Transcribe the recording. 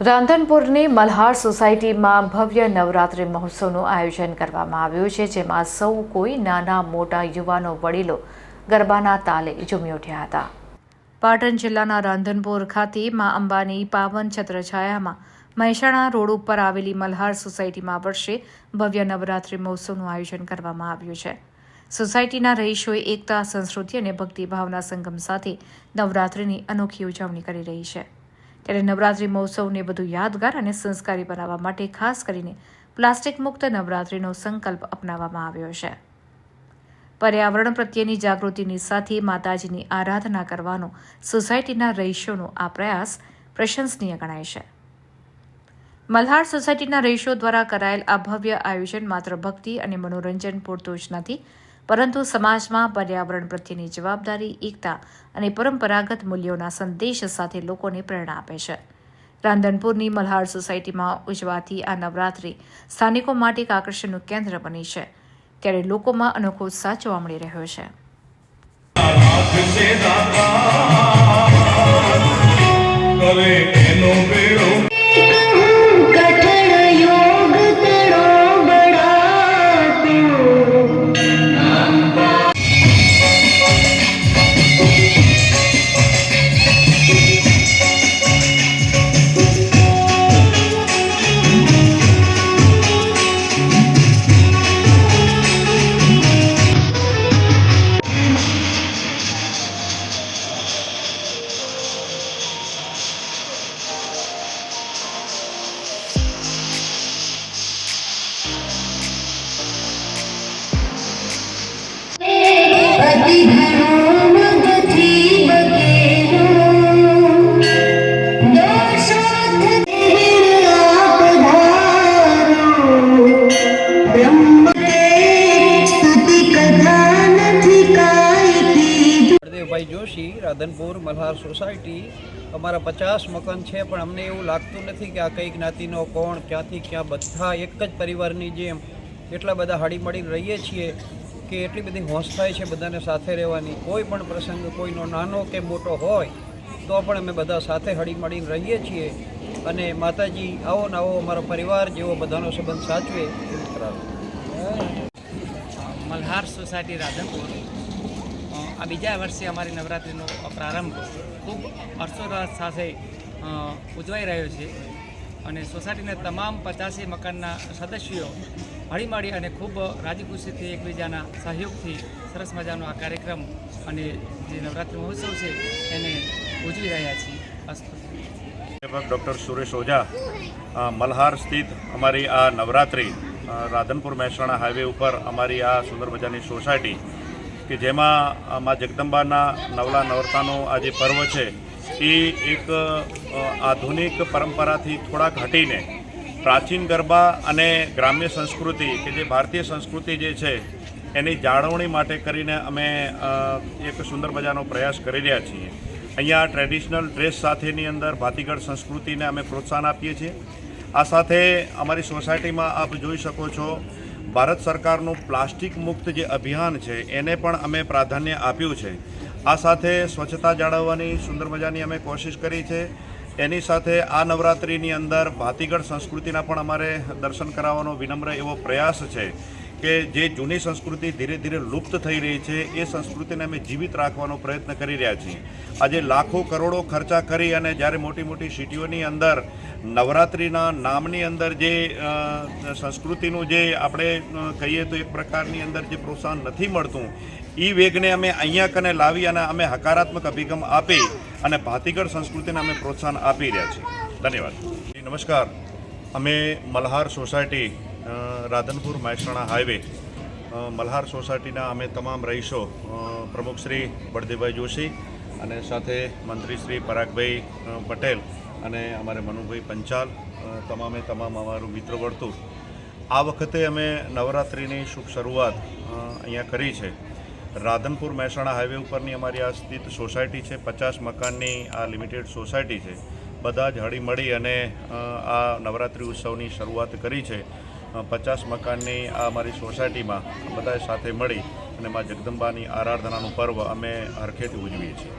રાંધનપુરની મલ્હાર સોસાયટીમાં ભવ્ય નવરાત્રિ મહોત્સવનું આયોજન કરવામાં આવ્યું છે, જેમાં સૌ કોઈ નાના મોટા યુવાનો વડીલો ગરબાના તાલે ઝૂમી ઉઠ્યા હતા. પાટણ જિલ્લાના રાંધનપુર ખાતે મા અંબાની પાવન છત્રછાયામાં મહેસાણા રોડ ઉપર આવેલી મલ્હાર સોસાયટીમાં વર્ષે ભવ્ય નવરાત્રિ મહોત્સવનું આયોજન કરવામાં આવ્યું છે. સોસાયટીના રહીશોએ એકતા, સંસ્કૃતિ અને ભક્તિભાવના સંગમ સાથે નવરાત્રિની અનોખી ઉજવણી કરી રહી છે. ત્યારે નવરાત્રિ મહોત્સવને વધુ યાદગાર અને સંસ્કારી બનાવવા માટે ખાસ કરીને પ્લાસ્ટિક મુક્ત નવરાત્રિનો સંકલ્પ અપનાવવામાં આવ્યો છે. પર્યાવરણ પ્રત્યેની જાગૃતિની સાથે માતાજીની આરાધના કરવાનો સોસાયટીના રહીશોનો આ પ્રયાસ પ્રશંસનીય ગણાય છે. મલ્હાર સોસાયટીના રહીશો દ્વારા કરાયેલ આ ભવ્ય આયોજન માત્ર ભક્તિ અને મનોરંજન પૂરતું જ નથી પરંતુ સમાજમાં પર્યાવરણ પ્રત્યેની જવાબદારી, એકતા અને પરંપરાગત મૂલ્યોના સંદેશ સાથે લોકોને પ્રેરણા આપે છે. રાંધનપુરની મલ્હાર સોસાયટીમાં ઉજવાતી આ નવરાત્રિ સ્થાનિકો માટે એક આકર્ષણનું કેન્દ્ર બની છે. ત્યારે લોકોમાં અનોખો ઉત્સાહ જોવા મળી રહ્યો છે. કરે હરદેવભાઈ જોશી રાધનપુર મલ્હાર સોસાયટી અમારા પચાસ મકાન છે, પણ અમને એવું લાગતું નથી કે આ કઈ જ્ઞાતિનો કોણ, ક્યાંથી ક્યાં બધા એક જ પરિવારની જેમ એટલા બધા હળીમળી રહીએ છીએ. કે એટલી બધી હોંશ થાય છે બધાને સાથે રહેવાની? કોઈ પણ પ્રસંગ કોઈનો નાનો કે મોટો હોય, તો પણ અમે બધા સાથે હળી મળીને રહીએ છીએ. અને માતાજી, આવો ને આવો અમારો પરિવાર જેવો બધાનો સંબંધ સાચવે એવું મલ્હાર સોસાયટી રાધનપુર. આ બીજા વર્ષે અમારી નવરાત્રિનો પ્રારંભ ખૂબ હર્ષોલ્લાસ સાથે ઉજવાઈ રહ્યો છે. અને સોસાયટીના તમામ પચાસી મકાનના સદસ્યો હળીમળી અને ખૂબ રાજીખુશીથી એકબીજાના સહયોગથી સરસ મજાનો આ કાર્યક્રમ અને જે નવરાત્રિ મહોત્સવ છે એને ઉજવી રહ્યા છીએ. ડૉક્ટર સુરેશ ઓઝા મલ્હાર સ્થિત અમારી આ નવરાત્રિ રાધનપુર મહેસાણા હાઈવે ઉપર અમારી આ સુંદર મજાની સોસાયટી, કે જેમાં મા જગદંબાના નવલા નવરતાનો આ જે પર્વ છે, એ એક આધુનિક પરંપરાથી થોડાક હટીને પ્રાચીન ગરબા અને ગ્રામ્ય સંસ્કૃતિ કે જે ભારતીય સંસ્કૃતિ જે છે, એની જાળવણી માટે કરીને અમે એક સુંદર મજાનો પ્રયાસ કરી રહ્યા છીએ. અહીંયા ટ્રેડિશનલ ડ્રેસ સાથેની અંદર ભાતીગળ સંસ્કૃતિને અમે પ્રોત્સાહન આપીએ છીએ. આ સાથે અમારી સોસાયટીમાં આપ જોઈ શકો છો, ભારત સરકારનું પ્લાસ્ટિક મુક્ત જે અભિયાન છે, એને પણ અમે પ્રાધાન્ય આપ્યું છે. આ સાથે સ્વચ્છતા જાળવવાની સુંદર મજાની અમે કોશિશ કરી છે. એની સાથે આ નવરાત્રિની અંદર ભાતીગળ સંસ્કૃતિના પણ અમારે દર્શન કરાવવાનો વિનમ્ર એવો પ્રયાસ છે. કે જે જૂની સંસ્કૃતિ ધીરે ધીરે લુપ્ત થઈ રહી છે, એ સંસ્કૃતિને અમે જીવિત રાખવાનો પ્રયત્ન કરી રહ્યા છીએ. આજે લાખો કરોડો ખર્ચા કરી અને જ્યારે મોટી મોટી સિટીઓની અંદર, નવરાત્રિના નામની અંદર જે સંસ્કૃતિનું જે આપણે કહીએ તો એક પ્રકારની અંદર જે પ્રોત્સાહન નથી મળતું એ વેગને અમે અહીંયા કને લાવી અને અમે હકારાત્મક અભિગમ આપી અને ભાતીગળ સંસ્કૃતિને અમે પ્રોત્સાહન આપી રહ્યા છીએ. ધન્યવાદ. નમસ્કાર. અમે મલ્હાર સોસાયટી રાધનપુર મહેસાણા હાઈવે મલ્હાર સોસાયટીના અમે તમામ રહીશો પ્રમુખ શ્રી બળદેવભાઈ જોશી અને સાથે મંત્રી શ્રી પરાગભાઈ પટેલ અને અમારે મનુભાઈ પંચાલ તમામે તમામ અમારું મિત્ર વર્તુળ. આ વખતે અમે નવરાત્રિની શુભ શરૂઆત અહીંયા કરી છે. રાધનપુર મહેસાણા હાઈવે ઉપરની અમારી આ સ્થિત સોસાયટી છે, પચાસ મકાનની આ લિમિટેડ સોસાયટી છે. બધા જ હળીમળી અને આ નવરાત્રિ ઉત્સવની શરૂઆત કરી છે. પચાસ મકાનની આ અમારી સોસાયટીમાં બધા સાથે મળી અને મા જગદંબાની આરાધનાનું પર્વ અમે હરખેથી ઉજવીએ છીએ.